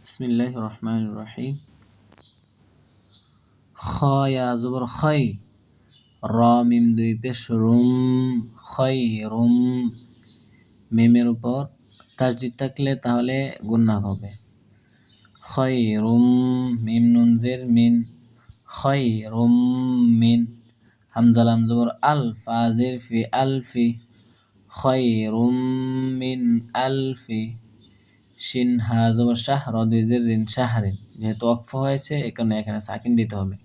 বিসমিল্লাহ রহমান রহিম খয়া জবর খই র মিম দুই পেশ রুম খই রুম মিমের উপর তাসজিদ থাকলে তাহলে গুন্না হবে খই রুম মিম নুনজের মিন খই রুম মিন হামজালাম জবর আল ফাজের ফি আলফি খই রুম মিন আলফি শিন হা জবর শাহ রদিজের রিন শাহরিন। যেহেতু অক্ফ হয়েছে এখানে এখানে সাকিন দিতে হবে।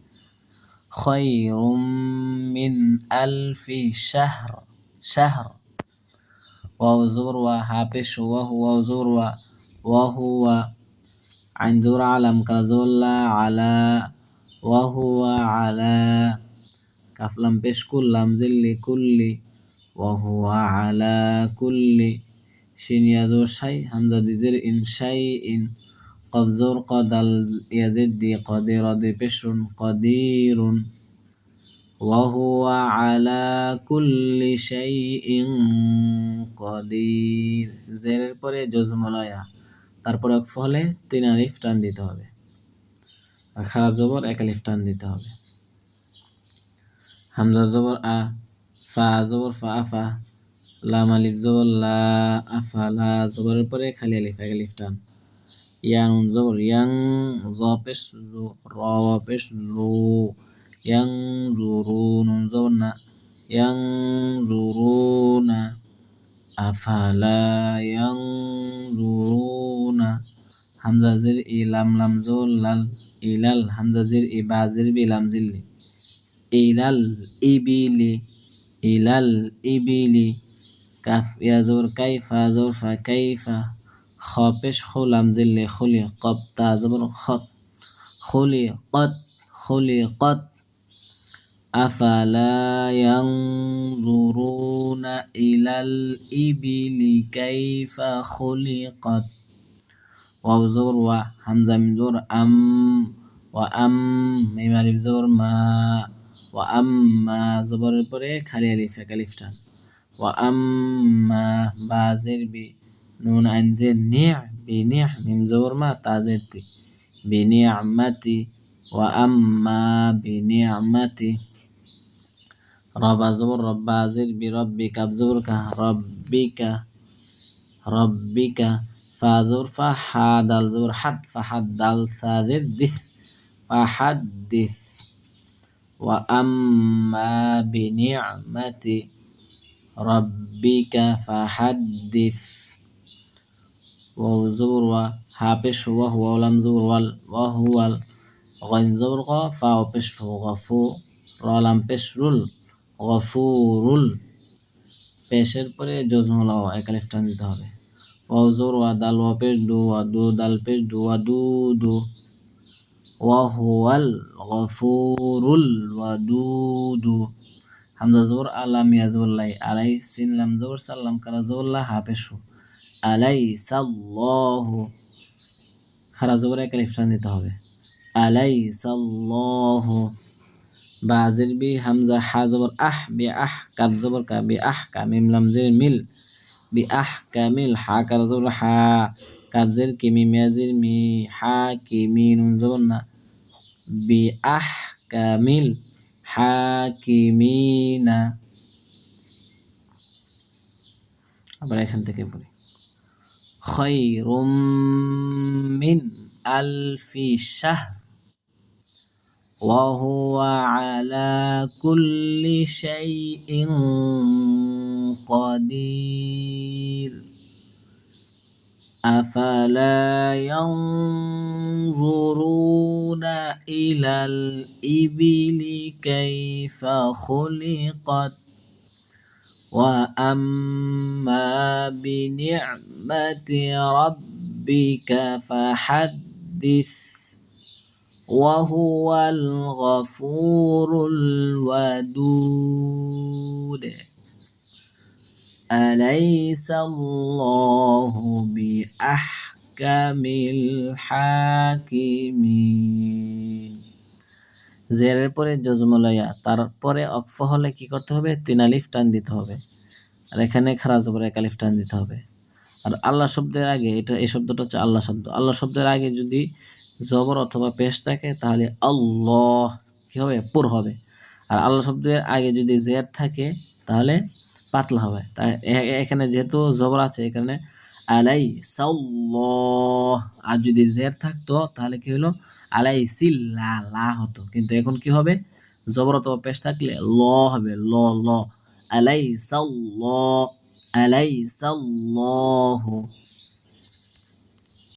খয়রুম মিন আলফি শাহর শাহর। ওয়াও জবর ওয়া হা পেশ ওয়া হুয়া জবর ওয়া ওয়া হুয়া আইন জবর আলাম কালা জবর লা আলা ওয়া আলা কাফলাম পেশ কুল্লাম জিল্লি কুল্লি ওয়া আলা কুল্লি। শিন ইয়াজবর শাই হামজা দিজের ইন শাই ইন قد زور قد يزد قدير بشر قدير وهو على كل شيء قدير জেরের পরে জজমলয়া তারপরে অক্ফ হলে তিন আলিফ টান দিতে হবে আর খারাপ জবর এক আলিফ টান দিতে হবে হামজা জবর আ ফা জবর ফা আফা লাম আলিফ জবর, লা আফা লা জবরের পরে খালি আলিফ, এক আলিফ ইয়ান জবর, ইয়াং জ পেশ জু, র পেশ জু। ইয়াং জুরুন জবর না। ইয়াং জুরুনা আফালা ইয়াং জুরুনা হামজাজির ই লাম জবর, লাল ইলাল হামজাজির ই বাজির বি, লাম জিল্লি ইলাল ইবিলি ইলাল ইবিলি كف يزور كيف زور فكيف خابش خلم زل خلقت تا زبر خط خلقت خلقت أفلا ينظرون إلى الإبل كيف خلقت واو زبر وحمزة من زبر أم وأم ميم ألف زبر ما وأما زبر بريك هل ألف كالف وأما بازر بي نون أنزل نيع بنيع من زور ما تازرتي بنعمتي وأما بنعمتي ربا زبر ربا زر بربك بزبرك ربك ربك فازور فحد الزور حد فحد الثاذر دث فحدث. وأما بنعمتي ওয়া রব্বিকা ফাহাদ্দিস ওয়াও জবর ওয়া হা পেশ ওয়া হুয়া লাম জবর ওয়া হুয়াল গইন জবর গ পেশ গফু র লাম রুল পেশের পরে জজমুল এক আলিফ টান দিতে হবে। ওয়াও জবর ওয়া দাল ওয়া পেশ দু, ওয়া দু দাল পেশ দু, ওয়া দু দু। ওয়া হুয়াল গফুরুল ওয়াদুদু হামজা জবর আলাম ইয়াজবর লাই, আলাই সিন লাম জবর সাল্লাম কারা জবর লা হাফেশু আলাই সাল্লাহু, খারা জবর এক আলিফ টান দিতে হবে। আলাই সাল্লাহু, বাজির বি হামজা হা জবর আহ, বি আহ কাব জবর কা, বি আহ কা মিম লাম জের মিল, বি আহ কামিল হা কারা জবর হা কাব জের কি মি মিয়াজির মি, হা কি মি নুন জবর না, বি আহ কামিল হাকিমিনা আবার এখান থেকে বলি খৈরুম মিন আলফি শাহর وهو على كل شيء قدير أفلا ينظرون إلى الإبل كيف خلقت؟ وأما بنعمة ربك فحدث وهو الغفور الودود. أليس الله بأحكم الحاكمين জেরের পরে জজমলয়া তারপরে অক্ফ হলে কি করতে হবে তিন আলিফ টান দিতে হবে আর এখানে খারাজ উপরে এক আলিফ টান দিতে হবে আর আল্লাহ শব্দের আগে এটা এই শব্দটা হচ্ছে আল্লাহ শব্দ আল্লাহ শব্দের আগে যদি জবর অথবা পেশ থাকে তাহলে আল্লাহ কি হবে পুর হবে আর আল্লাহ শব্দের আগে যদি জের থাকে তাহলে পাতলা হবে। তাই এখানে যেহেতু জবর আছে এখানে আলাই সাল্লাহ। আর যদি জের থাকতো, তাহলে কি হলো? আলাই সিল্লা লা হতো। কিন্তু এখন কি হবে? জবর অথবা পেশ থাকলে ল হবে, ল ল। আলাই সাল্লাহ আলাই সাল্লাহ।